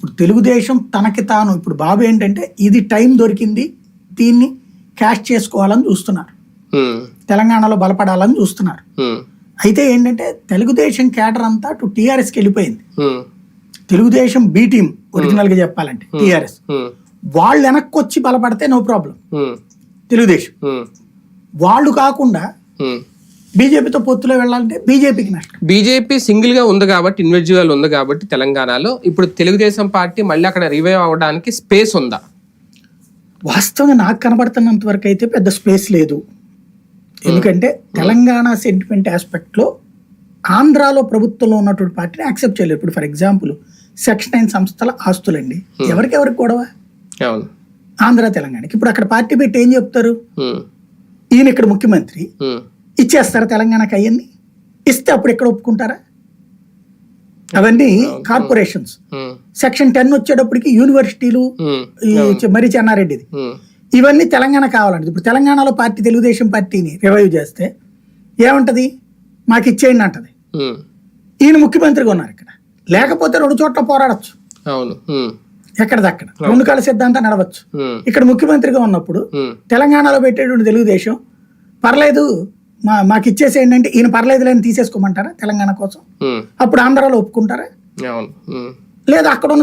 ఇప్పుడు తెలుగుదేశం తనకి తాను ఇప్పుడు బాబు ఏంటంటే ఇది టైం దొరికింది దీన్ని క్యాష్ చేసుకోవాలని చూస్తున్నారు. తెలంగాణలో బలపడాలని చూస్తున్నారు. అయితే ఏంటంటే తెలుగుదేశం కేటర్ అంతా టు టీఆర్ఎస్కి వెళ్ళిపోయింది. తెలుగుదేశం బి టీం ఒరిజినల్గా చెప్పాలంటే టీఆర్ఎస్. వాళ్ళు వెనక్కి వచ్చి బలపడితే నో ప్రాబ్లం. తెలుగుదేశం వాళ్ళు కాకుండా. బీజేపీతో పొత్తులో వెళ్ళాలంటే బీజేపీకి నష్టం. బీజేపీ సింగిల్గా ఉంది కాబట్టి ఇండివిజువల్ ఉంది కాబట్టి తెలంగాణలో. ఇప్పుడు తెలుగుదేశం పార్టీ మళ్ళీ అక్కడ రివైవ్ అవ్వడానికి స్పేస్ ఉందా? వాస్తవంగా నాకు కనబడుతున్నంత వరకు అయితే పెద్ద స్పేస్ లేదు. ఎందుకంటే తెలంగాణ సెంటిమెంట్ ఆస్పెక్ట్లో ఆంధ్రాలో ప్రభుత్వంలో ఉన్నటువంటి పార్టీని యాక్సెప్ట్ చేయలేదు. ఇప్పుడు ఫర్ ఎగ్జాంపుల్ సెక్షన్ నైన్ సంస్థల ఆస్తులండి. ఎవరికెవరికి గొడవ? ఆంధ్ర తెలంగాణకి. ఇప్పుడు అక్కడ పార్టీ పెట్టి ఏం చెప్తారు? ఈయన ఇక్కడ ముఖ్యమంత్రి. ఇచ్చేస్తారా తెలంగాణకి అయ్యింది ఇస్తే అప్పుడు ఎక్కడ ఒప్పుకుంటారా? అవన్నీ కార్పొరేషన్స్. సెక్షన్ టెన్ వచ్చేటప్పటికి యూనివర్సిటీలు మరి చెన్నారెడ్డిది. ఇవన్నీ తెలంగాణ కావాలండి. ఇప్పుడు తెలంగాణలో పార్టీ తెలుగుదేశం పార్టీని రివైవ్ చేస్తే ఏమంటది? మాకు ఇచ్చేయండి అంటది. ఈయన ముఖ్యమంత్రిగా ఉన్నారు ఇక్కడ. లేకపోతే రెండు చోట్ల పోరాడచ్చు. అవును. ఎక్కడిదక్కడ రెండు కాల సిద్ధాంతం నడవచ్చు. ఇక్కడ ముఖ్యమంత్రిగా ఉన్నప్పుడు తెలంగాణలో పెట్టేటువంటి తెలుగుదేశం పర్లేదు మా మాకు ఇచ్చేసేయండి అంటే ఈయన పర్లేదు లేని తీసేసుకోమంటారా తెలంగాణ కోసం? అప్పుడు ఆంధ్రాలో ఒప్పుకుంటారా. లేదా అక్కడ ఉన్న